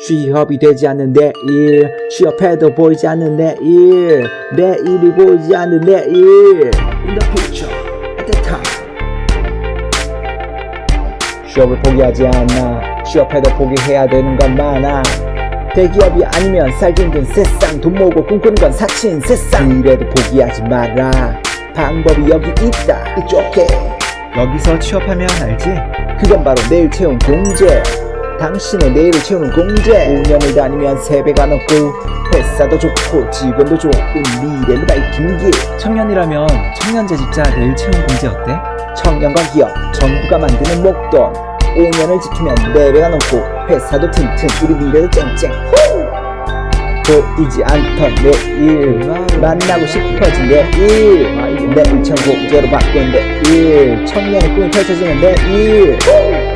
취업이 되지 않는 내일 취업해도 보이지 않는 내일 내일이 보이지 않는 내일. In the future at the time. 취업을 포기하지 않아. 취업해도 포기해야 되는 건 많아. 대기업이 아니면 살기 힘든 세상. 돈 모으고 꿈꾸는 건 사치인 세상. 그래도 포기하지 마라. 방법이 여기 있다. It's okay 여기서 취업하면 알지? 그건 바로 내일 채운 공제 당신의 내일을 채우는 공제 5년을 다니면 3배가 넘고 회사도 좋고 직원도 좋은 미래를 밝힌 길 청년이라면 청년 재직자 내일 채용 공제 어때? 청년과 기업 정부가 만드는 목돈. 5년을 지키면 4배가 넘고 회사도 튼튼 우리 미래도 쨍쨍. 후! 보이지 않던 내일. 만나고 싶어진 내일. 내일 공제로 바꾼 내일. 청년의 꿈이 펼쳐지는 내일